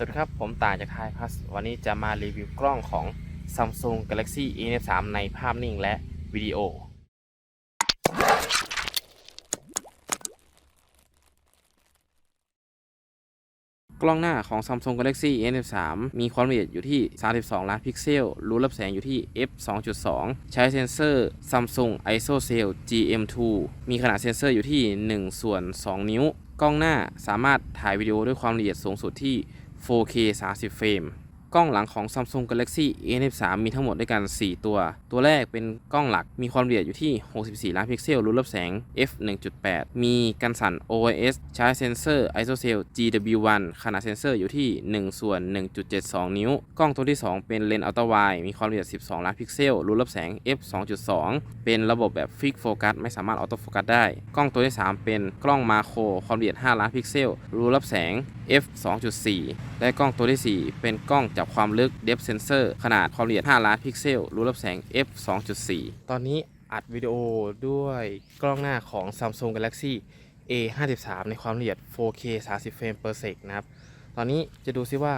สวัสดีครับผมต่างจากไทยพัสวันนี้จะมารีวิวกล้องของ Samsung Galaxy A3 ในภาพนิ่งและวิดีโอ กล้องหน้าของ Samsung Galaxy A3 มีความละเอียดอยู่ที่ 32 ล้านพิกเซล รูรับแสงอยู่ที่ f 2.2 ใช้เซ็นเซอร์ Samsung ISOCELL GM2 มีขนาดเซ็นเซอร์อยู่ที่ 1 ส่วน 2 นิ้ว กล้องหน้าสามารถถ่ายวิดีโอด้วยความละเอียดสูงสุดที่ 4K 30 เฟรม กล้องหลังของ Samsung Galaxy A3 มีทั้งหมดด้วยกัน 4 ตัว ตัวแรกเป็นกล้องหลักมีความละเอียดอยู่ที่ 64 ล้านพิกเซลรูรับแสง f 1.8 มีกันสั่น OIS ใช้เซนเซอร์ ISOCELL GW1 ขนาดเซนเซอร์อยู่ที่ 1 ส่วน 1.72 นิ้ว กล้องตัวที่ 2 เป็นเลนส์อัลตร้าไวด์มีความละเอียด 12 ล้านพิกเซลรูรับแสง f 2.2 เป็นระบบแบบฟิกโฟกัสไม่สามารถออโต้โฟกัสได้ กล้องตัวที่ 3 เป็นกล้องมาโครความละเอียด 5 ล้านพิกเซลรูรับแสง f 2.4 และกล้องตัวทีสี่4 เป็นกล้องจับความลึก depth sensor ขนาดความละเอียด 5 ล้านพิกเซล รูรับแสง f 2.4 ตอนนี้อัดวิดีโอด้วยกล้องหน้าของ Samsung Galaxy A 5 3ในความละเอียด 4K 30 เฟรม per sec นะครับ ตอนนี้จะดูซิว่า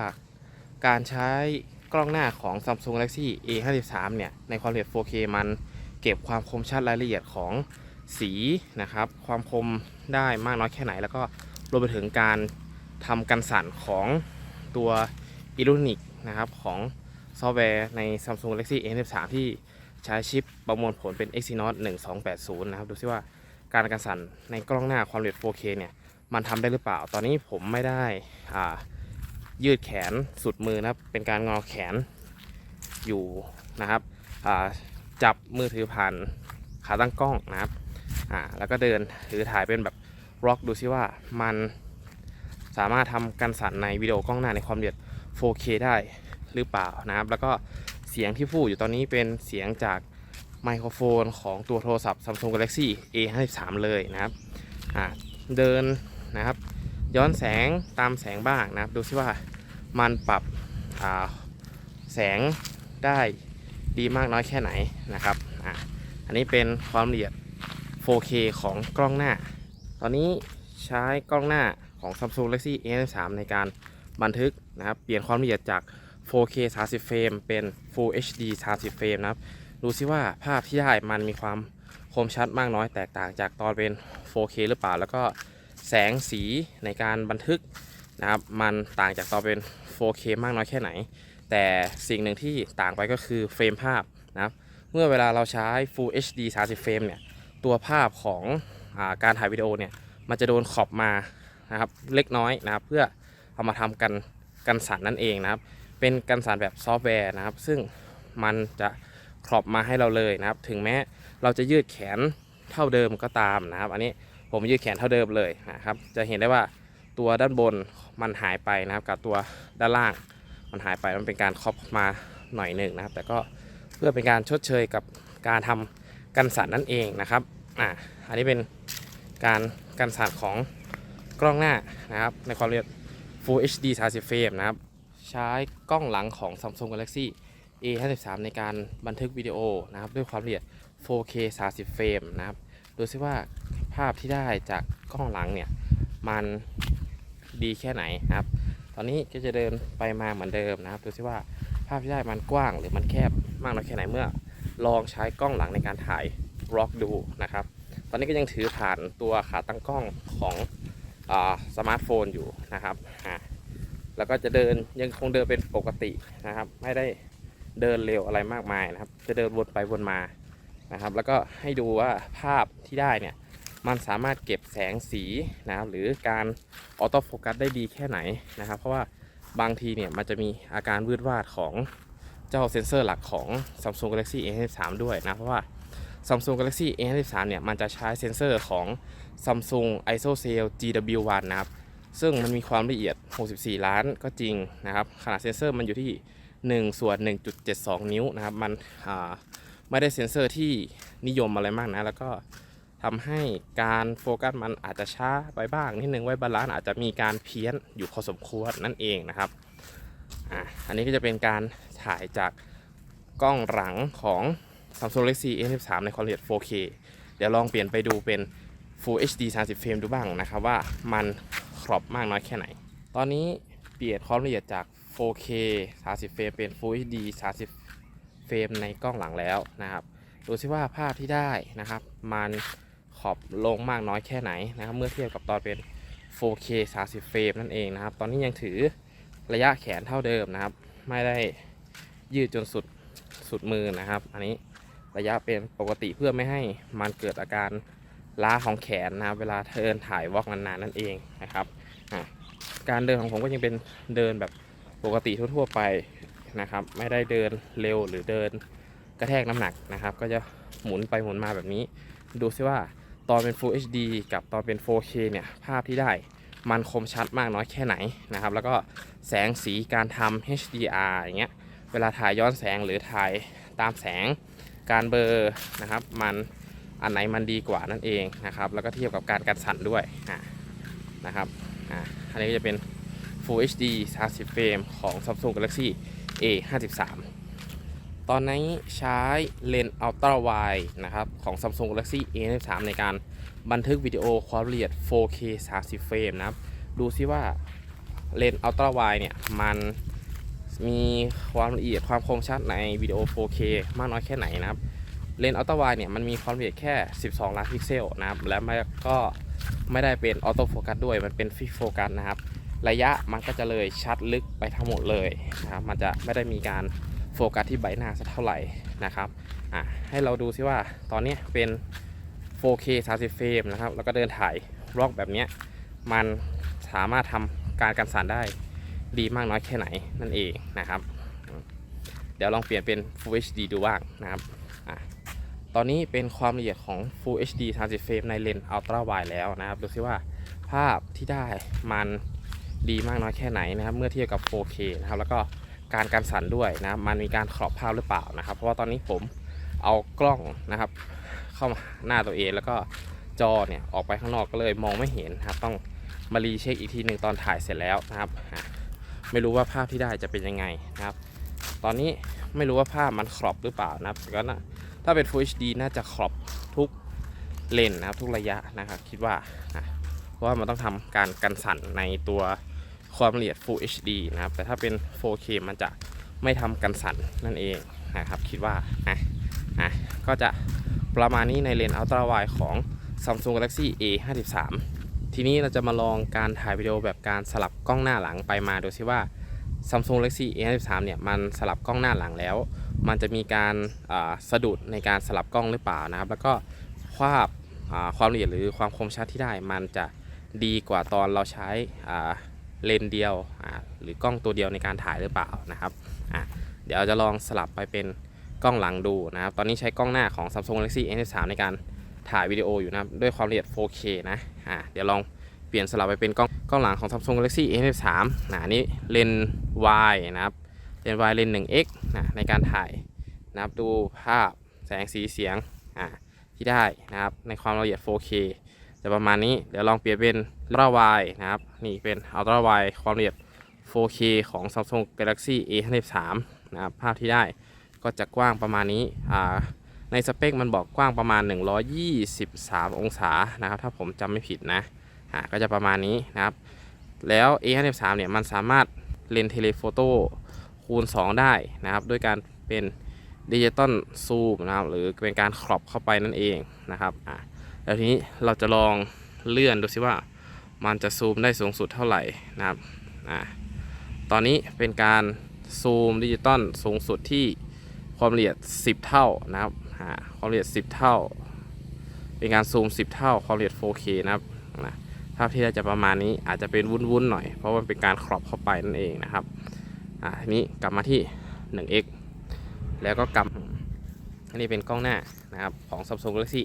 การใช้กล้องหน้าของ Samsung Galaxy A 5 3เนี่ย ในความละเอียด 4K มันเก็บความคมชัดรายละเอียดของสีนะครับ ความคมได้มากน้อยแค่ไหน แล้วก็รวมไปถึงการทำกันสั่นของตัว i l l u m i c น นะครับของซอฟต์แวร์ใน Samsung Galaxy A 5 3ที่ใช้ชิปประมวลผลเป็น Exynos 1280 นะครับ ดูซิว่าการกันสั่นในกล้องหน้าความละเอียด 4K เนี่ยมันทำได้หรือเปล่า ตอนนี้ผมไม่ได้ยืดแขนสุดมือนะครับ เป็นการงอแขนอยู่นะครับจับมือถือผ่านขาตั้งกล้องนะครับแล้วก็เดินถือถ่ายเป็นแบบร็อกดูซิว่ามันสามารถทำการสั่นในวิดีโอกล้องหน้าในความละเอียด 4K ได้หรือเปล่านะครับ แล้วก็เสียงที่พูดอยู่ตอนนี้เป็นเสียงจากไมโครโฟนของตัวโทรศัพท์ Samsung Galaxy A53 เลยนะครับอ่าเดินนะครับ ย้อนแสงตามแสงบ้างนะครับ ดูซิว่ามันปรับอ่าแสงได้ดีมากน้อยแค่ไหนนะครับอะอันนี้เป็นความละเอียด 4K ของกล้องหน้า ตอนนี้ใช้กล้องหน้าของ Samsung Galaxy A53 ในการ บันทึกนะครับ เปลี่ยนความละเอียดจาก 4K 30 เฟรมเป็น Full HD 30 เฟรมนะครับ ดูซิว่าภาพที่ได้มันมีความคมชัดมากน้อยแตกต่างจากตอนเป็น 4K หรือเปล่า แล้วก็แสงสีในการบันทึกนะครับ มันต่างจากตอนเป็น 4K มากน้อยแค่ไหน แต่สิ่งหนึ่งที่ต่างไปก็คือเฟรมภาพนะครับ เมื่อเวลาเราใช้ Full HD 30 เฟรมเนี่ย ตัวภาพของอาการถ่ายวิดีโอเนี่ย มันจะโดนขอบมานะครับ เล็กน้อยนะครับ เพื่อ เอามาทำกันกันสั่นนั่นเองนะครับ เป็นกันสั่นแบบซอฟต์แวร์นะครับ ซึ่งมันจะครอบมาให้เราเลยนะครับ ถึงแม้เราจะยืดแขนเท่าเดิมก็ตามนะครับ อันนี้ผมยืดแขนเท่าเดิมเลยนะครับ จะเห็นได้ว่าตัวด้านบนมันหายไปนะครับ กับตัวด้านล่างมันหายไปมันเป็นการครอบมาหน่อยหนึ่งนะครับ แต่ก็เพื่อเป็นการชดเชยกับการทำกันสั่นนั่นเองนะครับอ่าอันนี้เป็นการกันสั่นของกล้องหน้านะครับ ในความละเอียด Full HD 30 เฟรมนะครับ ใช้กล้องหลังของ Samsung Galaxy A53 ในการบันทึกวิดีโอนะครับ ด้วยความละเอียด 4K 30 เฟรมนะครับ ดูซิว่าภาพที่ได้จากกล้องหลังเนี่ย มันดีแค่ไหนนะครับ ตอนนี้ก็จะเดินไปมาเหมือนเดิมนะครับ ดูซิว่าภาพที่ได้มันกว้างหรือมันแคบมากน้อยแค่ไหนเมื่อ ลองใช้กล้องหลังในการถ่ายร็อกดูนะครับ ตอนนี้ก็ยังถือผ่านตัวขาตั้งกล้องของอาสมาร์ทโฟนอยู่ นะครับอ่าแล้วก็จะเดินยังคงเดินเป็นปกตินะครับ ไม่ได้เดินเร็วอะไรมากมายนะครับ จะเดินวนไปวนมานะครับ แล้วก็ให้ดูว่าภาพที่ได้เนี่ยมันสามารถเก็บแสงสีนะครับ หรือการออโต้โฟกัสได้ดีแค่ไหนนะครับ เพราะว่าบางทีเนี่ยมันจะมีอาการวืดวาดของเจ้าเซ็นเซอร์หลักของ Samsung Galaxy A53 ด้วยนะ เพราะว่า Samsung Galaxy A53 เนี่ยมันจะใช้เซ็นเซอร์ของ Samsung ISOCELL GW1 นะครับ ซึ่งมันมีความละเอียด 64 ล้านก็จริงนะครับ ขนาดเซ็นเซอร์มันอยู่ที่ 1 ส่วน 1.72 นิ้วนะครับ มันไม่ได้เซ็นเซอร์ที่นิยมอะไรมากนะ แล้วก็ทำให้การโฟกัสมันอาจจะช้าไปบ้างนิดนึง ไว้บาลานซ์อาจจะมีการเพี้ยนอยู่พอสมควรนั่นเองนะครับอ่าอันนี้ก็จะเป็นการถ่ายจากกล้องหลังของ Samsung Galaxy A53 ในความละเอียด 4K เดี๋ยวลองเปลี่ยนไปดูเป็น Full HD 30 เฟรมดูบ้างนะครับว่ามัน ครอบมากน้อยแค่ไหน ตอนนี้เปลี่ยนความละเอียดจาก 4K 30 เฟรมเป็น Full HD 30 เฟรมในกล้องหลังแล้วนะครับ ดูซิว่าภาพที่ได้นะครับ มันขอบลงมากน้อยแค่ไหนนะครับ เมื่อเทียบกับตอนเป็น 4K 30 เฟรมนั่นเองนะครับ ตอนนี้ยังถือระยะแขนเท่าเดิมนะครับ ไม่ได้ยืดจนสุดสุดมือนะครับ อันนี้ระยะเป็นปกติเพื่อไม่ให้มันเกิดอาการ ล้าของแขนนะครับเวลาเดินถ่ายวอล์กนานๆนั่นเองนะครับการเดินของผมก็ยังเป็นเดินแบบปกติทั่วๆไปนะครับ ไม่ได้เดินเร็วหรือเดินกระแทกน้ำหนักนะครับ ก็จะหมุนไปหมุนมาแบบนี้ ดูซิว่าตอนเป็น Full HD กับตอนเป็น 4K เนี่ยภาพที่ได้มันคมชัดมากน้อยแค่ไหนนะครับ แล้วก็แสงสีการทำ HDR อย่างเงี้ยเวลาถ่ายย้อนแสงหรือถ่ายตามแสงการเบอร์นะครับ มัน อันไหนมันดีกว่านั่นเองนะครับ แล้วก็เทียบกับการกันสั่นด้วยนะครับอันนี้ก็จะเป็น Full HD 30เฟรมของ Samsung Galaxy A 53ตอนนี้ใช้เลนส์ Ultra Wide นะครับของ Samsung Galaxy A 53ในการบันทึกวิดีโอความละเอียด 4K 30เฟรมนะครับ ดูซิว่าเลนส์ Ultra Wide เนี่ยมันมีความละเอียดความคมชัดในวิดีโอ 4K มากน้อยแค่ไหนนะครับ เลนส์ Ultra Wide เนี่ยมันมีความละเอียดแค่ 12 ล้านพิกเซลนะครับและไม่ก็ไม่ได้เป็นออโต้โฟกัสด้วยมันเป็นฟิกโฟกัสนะครับ ระยะมันก็จะเลยชัดลึกไปทั้งหมดเลยนะครับมันจะไม่ได้มีการโฟกัสที่ใบหน้าสักเท่าไหร่นะครับอะให้เราดูซิว่าตอนนี้เป็น 4K 30เฟรมนะครับแล้วก็เดินถ่ายร็อกแบบนี้มันสามารถทำการกันสั่นได้ดีมากน้อยแค่ไหนนั่นเองนะครับ เดี๋ยวลองเปลี่ยนเป็น Full HD ดูบ้างนะครับอะ ตอนนี้เป็นความละเอียดของ Full HD 30 เฟรมในเลนส์ Ultra Wide แล้วนะครับ ดูซิว่าภาพที่ได้มันดีมากน้อยแค่ไหนนะครับ เมื่อเทียบกับ 4K นะครับ แล้วก็การกันสั่นด้วยนะครับมันมีการขรอบภาพหรือเปล่านะครับ เพราะว่าตอนนี้ผมเอากล้องนะครับ เข้ามาหน้าตัวเอง แล้วก็จอเนี่ยออกไปข้างนอกก็เลยมองไม่เห็นนะครับ ต้องมารีเช็คอีกทีหนึ่งตอนถ่ายเสร็จแล้วนะครับ ไม่รู้ว่าภาพที่ได้จะเป็นยังไงนะครับ ตอนนี้ไม่รู้ว่าภาพมันครอบหรือเปล่านะครับก็นะ ถ้าเป็น Full HD น่าจะครอบทุกเลนนะครับทุกระยะนะครับคิดว่านะเพราะว่ามันต้องทำการกันสั่นในตัวความละเอียด Full HD นะครับ แต่ถ้าเป็น 4K มันจะไม่ทำกันสั่นนั่นเองนะครับ คิดว่าอะอะก็จะประมาณนี้ในเลนส์ Ultra Wide ของ Samsung Galaxy A 5 3ทีนี้เราจะมาลองการถ่ายวิดีโอแบบการสลับกล้องหน้าหลังไปมาดูซิว่า Samsung Galaxy A 5 3เนี่ยมันสลับกล้องหน้าหลังแล้ว มันจะมีการาสะดุดในการสลับกล้องหรือเปล่านะครับ แล้วก็ภาพความละเอียดหรือความคมชัดที่ได้ มันจะดีกว่าตอนเราใช้เลนเดียวหรือกล้องตัวเดียวในการถ่ายหรือเปล่านะครับเดี๋ยวจะลองสลับไปเป็นกล้องหลังดูนะครับ ตอนนี้ใช้กล้องหน้าของ Samsung Galaxy S3 ในการถ่ายวิดีโออยู่นะด้วยความละเอียด 4K นะอ่าเดี๋ยวลองเปลี่ยนสลับไปเป็นกล้องกล้องหลังของ Samsung Galaxy S3 นะนี้เลนส์ Y นะครับ เลนส์ Y เลนส์หนึ่งนะในการถ่ายนะครับดูภาพแสงสีเสียงอ่าที่ได้นะครับในความละเอียด 4K จะประมาณนี้เดี๋ยวลองเปลี่ยนเป็น Ultra Wide นะครับนี่เป็น Ultra Wide ความละเอียด 4K ของ Samsung Galaxy A53 นะครับภาพที่ได้ก็จะกว้างประมาณนี้อ่าในสเปคมันบอกกว้างประมาณ 123 องศานะครับถ้าผมจำไม่ผิดนะอ่าก็จะประมาณนี้นะครับแล้ว A53 เนี่ยมันสามารถเลนเทเลโฟโต้ คูณ 2 ได้นะครับ ด้วยการเป็นดิจิตอลซูมนะครับ หรือเป็นการครอปเข้าไปนั่นเองนะครับอ่าแล้วทีนี้เราจะลองเลื่อนดูซิว่ามันจะซูมได้สูงสุดเท่าไหร่นะครับอ่าตอนนี้เป็นการซูมดิจิตอลสูงสุดที่ความละเอียด 10 เท่านะครับอ่าความละเอียด 10 เท่า เป็นการซูม 10 เท่าความละเอียด 4K นะครับนะภาพที่ได้จะประมาณนี้อาจจะเป็นวุ้นๆหน่อย เพราะมันเป็นการครอบเข้าไปนั่นเองนะครับ อ่าทีนี้กลับมาที่ 1x แล้วก็กำอันนี้เป็นกล้องหน้านะครับของ Samsung Galaxy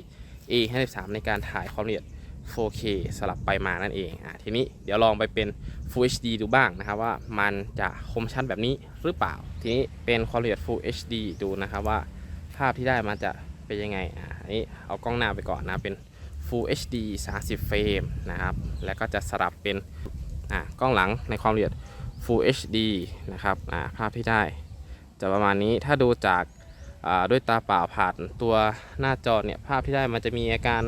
A 53ในการถ่ายความละเอียด 4K สลับไปมานั่นเองอะทีนี้เดี๋ยวลองไปเป็น Full HD ดูบ้างนะครับว่ามันจะคมชัดแบบนี้หรือเปล่า ทีนี้เป็นความละเอียด Full HD ดูนะครับว่าภาพที่ได้มันจะเป็นยังไงอะอันนี้เอากล้องหน้าไปก่อนนะเป็น Full HD 30 เฟรมนะครับ แล้วก็จะสลับเป็นอะกล้องหลังในความละเอียด Full HD นะครับภาพที่ได้ จะประมาณนี้ถ้าดูจากาด้วยตาเปล่าผ่านตัวหน้าจอเนี่ยภาพที่ได้มันจะมีอาการ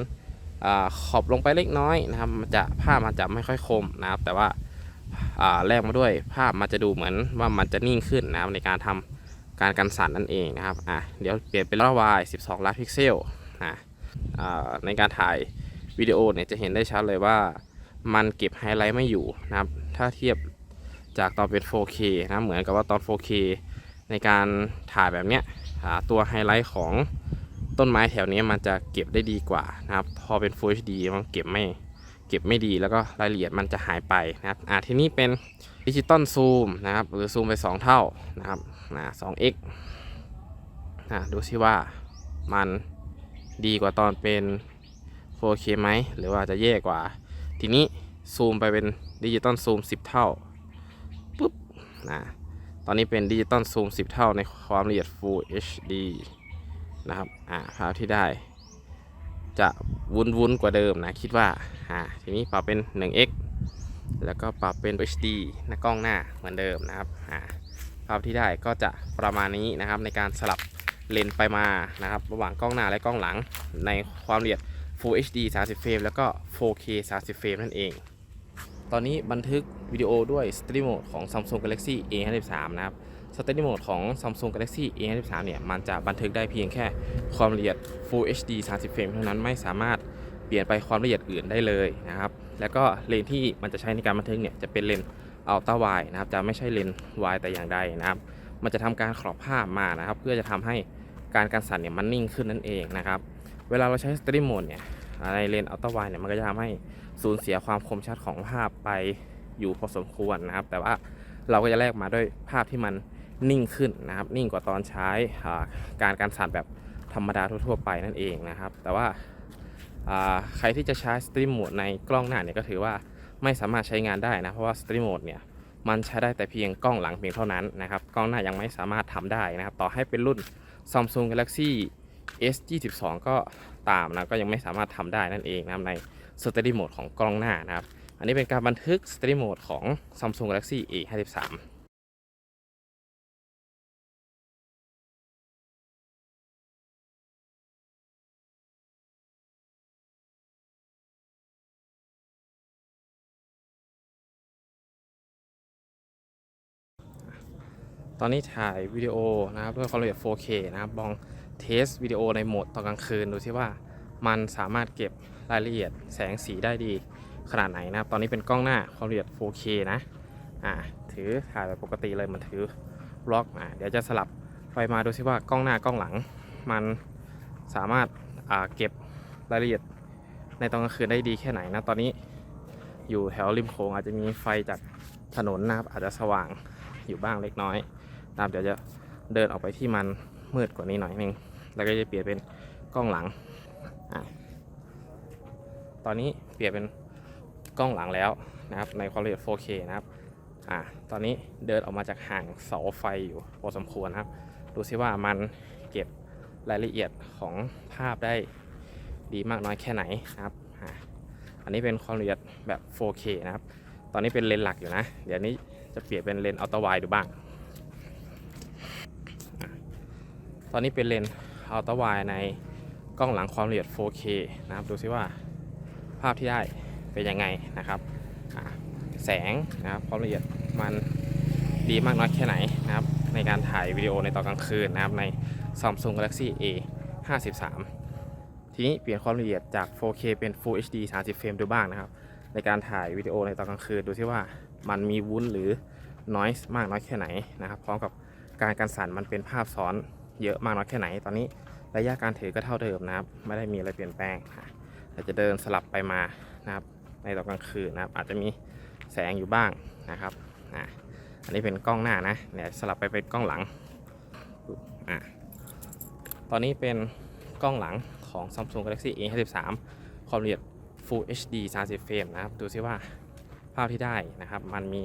อาขอบลงไปเล็กน้อยนะครับมันจะภาพมันจะไม่ค่อยคมนะครับ แต่ว่าาแลกมาด้วยภาพมันจะดูเหมือนว่ามันจะนิ่งขึ้นนะครับในการทำการกันสั่นนั่นเองนะครับอะเดี๋ยวเปลี่ยนเป็นระวาย12 ล้านพิกเซลนะในการถ่ายวิดีโอเนี่ยจะเห็นได้ชัดเลยว่ามันเก็บไฮไลท์ไม่อยู่นะครับ ถ้าเทียบ จากตอนเป็น 4K นะเหมือนกับว่าตอน 4K ในการถ่ายแบบเนี้ยอ่าตัวไฮไลท์ของต้นไม้แถวนี้มันจะเก็บได้ดีกว่านะครับ พอเป็น Full HD มันเก็บไม่เก็บไม่ดีแล้วก็รายละเอียดมันจะหายไปนะครับอ่าทีนี้เป็นดิจิตอลซูมนะครับหรือซูมไป 2 เท่านะครับนะ 2x นะดูซิว่ามันดีกว่าตอนเป็น 4K ไหมหรือว่าจะแย่กว่า ทีนี้ซูมไปเป็นดิจิตอลซูม 10 เท่า นะตอนนี้เป็นดิจิตอลซูม 10 เท่าในความละเอียด Full HD นะครับอ่าภาพที่ได้ จะวุ้นวุ้นกว่าเดิมนะ คิดว่าอ่าทีนี้ปรับเป็น 1x แล้วก็ปรับเป็น HD หน้ากล้องหน้าเหมือนเดิมนะครับอ่าภาพที่ได้ก็จะประมาณนี้นะครับ ในการสลับเลนส์ไปมานะครับ ระหว่างกล้องหน้าและกล้องหลังในความละเอียด Full HD 30 เฟรมแล้วก็ 4K 30 เฟรมนั่นเอง ตอนนี้บันทึกวิดีโอด้วย Stream Mode ของ Samsung Galaxy A53 นะครับ Stream Mode ของ Samsung Galaxy A53 เนี่ยมันจะบันทึกได้เพียงแค่ความละเอียด Full HD 30เฟรมเท่านั้นไม่สามารถเปลี่ยนไปความละเอียดอื่นได้เลยนะครับ แล้วก็เลนที่มันจะใช้ในการบันทึกเนี่ยจะเป็นเลนอัลตราไวนะครับจะไม่ใช่เลนวายแต่อย่างใดนะครับ มันจะทำการครอบภาพมานะครับ เพื่อจะทำให้การการสั่นเนี่ยมันนิ่งขึ้นนั่นเองนะครับ เวลาเราใช้สตรีมโหมดเนี่ยในเลนอัลตราไวเนี่ยมันก็จะทำให้ สูญเสียความคมชัดของภาพไปอยู่พอสมควรนะครับ แต่ว่าเราก็จะแลกมาด้วยภาพที่มันนิ่งขึ้นนะครับ นิ่งกว่าตอนใช้การการสั่นแบบธรรมดาทั่วๆไปนั่นเองนะครับ แต่ว่าใครที่จะใช้สตรีมโหมดในกล้องหน้าเนี่ยก็ถือว่าไม่สามารถใช้งานได้นะ เพราะว่าสตรีมโหมดเนี่ยมันใช้ได้แต่เพียงกล้องหลังเพียงเท่านั้นนะครับ กล้องหน้ายังไม่สามารถทำได้นะครับ ต่อให้เป็นรุ่น Samsung Galaxy S22 ก็ตามนะก็ยังไม่สามารถทำได้นั่นเองนะครับใน สตรีมโหมดของกล้องหน้านะครับ อันนี้เป็นการบันทึกสตรีมโหมดของ Samsung Galaxy A53 ตอนนี้ถ่ายวิดีโอนะครับด้วยความละเอียด 4K นะครับลองเทสวิดีโอในโหมดตอนกลางคืนดูซิว่ามันสามารถเก็บ รายละเอียดแสงสีได้ดีขนาดไหนนะครับ ตอนนี้เป็นกล้องหน้าความละเอียด 4K นะ อ่า ถือถ่ายแบบปกติเลยเหมันถือบล็อก อ่า เดี๋ยวจะสลับไปมาดูซิว่ากล้องหน้ากล้องหลัง มันสามารถ อ่า เก็บรายละเอียดในตอนกลางคืนได้ดีแค่ไหนนะ ตอนนี้อยู่แถวริมโขงอาจจะมีไฟจากถนนนะครับ อาจจะสว่างอยู่บ้างเล็กน้อยนะครับ เดี๋ยวจะเดินออกไปที่มันมืดกว่านี้หน่อยนึง แล้วก็จะเปลี่ยนเป็นกล้องหลัง อะ ตอนนี้เปลี่ยนเป็นกล้องหลังแล้วนะครับในความละเอียด 4K นะครับอะตอนนี้เดินออกมาจากห่างเสาไฟอยู่พอสมควรนะครับดูซิว่ามันเก็บรายละเอียดของภาพได้ดีมากน้อยแค่ไหนนะครับอะอันนี้เป็นความละเอียดแบบ 4K นะครับ ตอนนี้เป็นเลนส์หลักอยู่นะ เดี๋ยวนี้จะเปลี่ยนเป็นเลนส์อัลตร้าไวดูบ้าง ตอนนี้เป็นเลนส์อัลตร้าไวในกล้องหลังความละเอียด 4K นะครับ ดูซิว่า ภาพที่ได้เป็นยังไงนะครับแสงนะครับความละเอียดมันดีมากน้อยแค่ไหนนะครับในการถ่ายวิดีโอในตอนกลางคืนนะครับใน Samsung Galaxy A 53ทีนี้เปลี่ยนความละเอียดจาก 4K เป็น Full HD 30 เฟรมดูบ้างนะครับ ในการถ่ายวิดีโอในตอนกลางคืนดูซิว่ามันมีวุ้นหรือ noise มากน้อยแค่ไหนนะครับ พร้อมกับการการสั่นมันเป็นภาพซ้อนเยอะมากน้อยแค่ไหน ตอนนี้ระยะการถือก็เท่าเดิมนะครับ ไม่ได้มีอะไรเปลี่ยนแปลงอะ แต่จะเดินสลับไปมานะครับ ในตอนกลางคืนนะครับ อาจจะมีแสงอยู่บ้างนะครับอะอันนี้เป็นกล้องหน้านะเดี๋ยสลับไปเป็นกล้องหลังอะตอนนี้เป็นกล้องหลังของ Samsung Galaxy A53 ความละเอียด Full HD 30เฟรมนะครับ ดูซิว่าภาพที่ได้นะครับ มันมี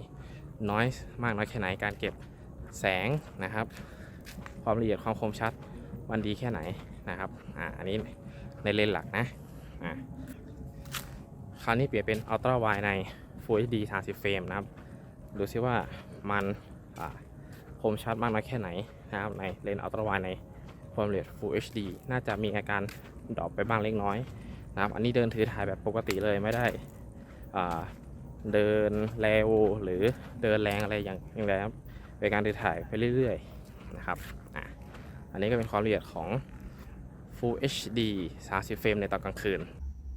noise มากน้อยแค่ไหนการเก็บแสงนะครับ ความละเอียดความคมชัดมันดีแค่ไหนนะครับอ่าอันนี้ในเลนส์หลักนะ คราวนี้เปลี่ยนเป็นอัลตร้าไวใน Full HD 30เฟรมนะครับ ดูซิว่ามันคมชัดมากน้อยแค่ไหนนะครับในเลนส์อัลตร้าไวในความละเอียด Full HD น่าจะมีอาการดรอปไปบ้างเล็กน้อยนะครับ อันนี้เดินถือถ่ายแบบปกติเลยไม่ได้เดินเร็วหรือเดินแรงอะไรอย่างอย่างไรครับเป็นการเดินถ่ายไปเรื่อยๆนะครับ อันนี้ก็เป็นความละเอียดของ Full HD 30 เฟรมในตอนกลางคืน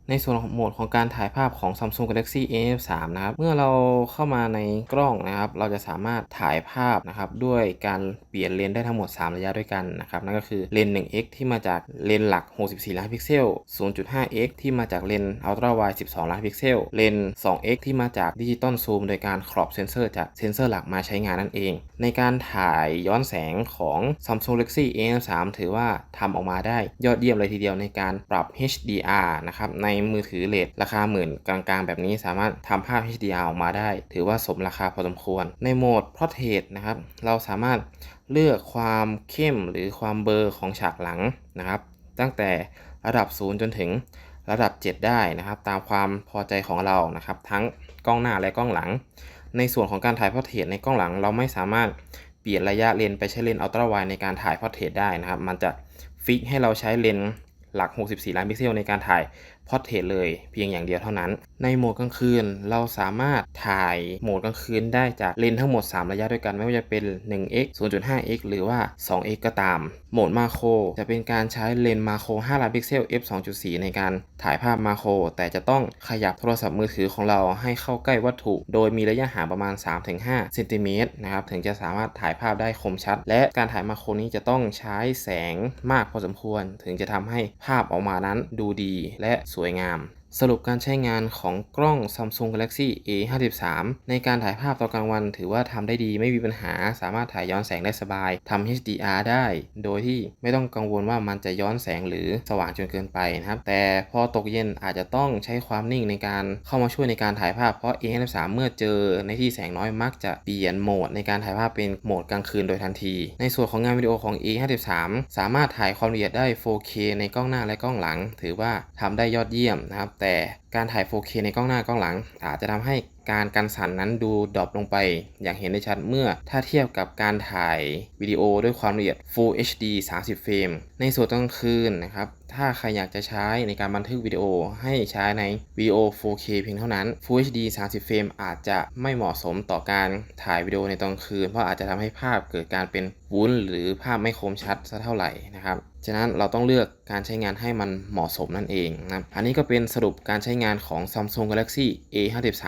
ในส่วนของโหมดของการถ่ายภาพของ Samsung Galaxy A3 นะครับ เมื่อเราเข้ามาในกล้องนะครับ เราจะสามารถถ่ายภาพนะครับ ด้วยการเปลี่ยนเลนส์ได้ทั้งหมด 3 ระยะด้วยกันนะครับ นั่นก็คือเลนส์ 1x ที่มาจากเลนส์หลัก 64 ล้านพิกเซล 0.5x ที่มาจากเลนส์ Ultra Wide 12 ล้านพิกเซล เลนส์ 2x ที่มาจากดิจิตอลซูมโดยการครอบเซนเซอร์จากเซนเซอร์หลักมาใช้งานนั่นเอง ในการถ่ายย้อนแสงของ Samsung Galaxy A3 ถือว่าทำออกมาได้ยอดเยี่ยมเลยทีเดียวในการปรับ HDR นะครับในมือถือเลทราคาหมื่นกลางๆ แบบนี้สามารถทำภาพ HDR ออกมาได้ ถือว่าสมราคาพอสมควร ในโหมด Portrait นะครับเราสามารถเลือกความเข้มหรือความเบลอร์ของฉากหลังนะครับ ตั้งแต่ระดับ 0 จนถึงระดับ 7 ได้นะครับ ตามความพอใจของเรานะครับ ทั้งกล้องหน้าและกล้องหลัง ในส่วนของการถ่ายพอร์เทรตในกล้องหลัง เราไม่สามารถเปลี่ยนระยะเลนส์ไปใช้เลนส์อัลตร้าไวในการถ่ายพอร์เทรตได้นะครับ มันจะฟิกให้เราใช้เลนส์หลัก 64 ล้านพิกเซลในการถ่าย พอร์เทรตเลยเพียงอย่างเดียวเท่านั้น ในโหมดกลางคืนเราสามารถถ่ายโหมดกลางคืนได้จากเลนส์ทั้งหมด 3 ระยะด้วยกันไม่ว่าจะเป็น 1x 0.5x หรือว่า 2x ก็ตาม โหมดมาโครจะเป็นการใช้เลนส์มาโคร5ล้านพิกเซล f 2.4 ในการถ่ายภาพมาโครแต่จะต้องขยับโทรศัพท์มือถือของเราให้เข้าใกล้วัตถุ โดยมีระยะห่างประมาณ 3-5เซนติเมตรนะครับถึงจะสามารถถ่ายภาพได้คมชัด และการถ่ายมาโครนี้จะต้องใช้แสงมากพอสมควร ถึงจะทำให้ภาพออกมานั้นดูดีและสวยงาม สรุปการใช้งานของกล้อง Samsung Galaxy A53 ในการถ่ายภาพตอนกลางวัน ถือว่าทำได้ดีไม่มีปัญหา สามารถถ่ายย้อนแสงได้สบายทำ HDR ได้ โดยที่ไม่ต้องกังวลว่ามันจะย้อนแสงหรือสว่างจนเกินไปนะครับ แต่พอตกเย็นอาจจะต้องใช้ความนิ่งในการเข้ามาช่วยในการถ่ายภาพเพราะ A53 เมื่อเจอในที่แสงน้อยมักจะเปลี่ยนโหมดในการถ่ายภาพเป็นโหมดกลางคืนโดยทันที ในส่วนของงานวิดีโอของ A53 สามารถถ่ายความละเอียดได้ 4K ในกล้องหน้าและกล้องหลัง ถือว่าทำได้ยอดเยี่ยมนะครับแต่การถ่าย 4K ในกล้องหน้ากล้องหลัง อาจจะทำให้การกันสั่นนั้นดูดรอปลงไป อย่างเห็นได้ชัดเมื่อถ้าเทียบกับการถ่ายวิดีโอด้วยความละเอียด Full HD 30 เฟรมในส่วนกลางคืนนะครับ ถ้าใครอยากจะใช้ในการบันทึกวิดีโอให้ใช้ในวิดีโอ 4K เพียงเท่านั้น Full HD 30 เฟรมอาจจะไม่เหมาะสมต่อการถ่ายวิดีโอในตอนคืน เพราะอาจจะทำให้ภาพเกิดการเป็นวุ้นหรือภาพไม่คมชัดสักเท่าไหร่นะครับฉะนั้นเราต้องเลือกการใช้งานให้มันเหมาะสมนั่นเองนะครับอันนี้ก็เป็นสรุปการใช้งานของ Samsung Galaxy A53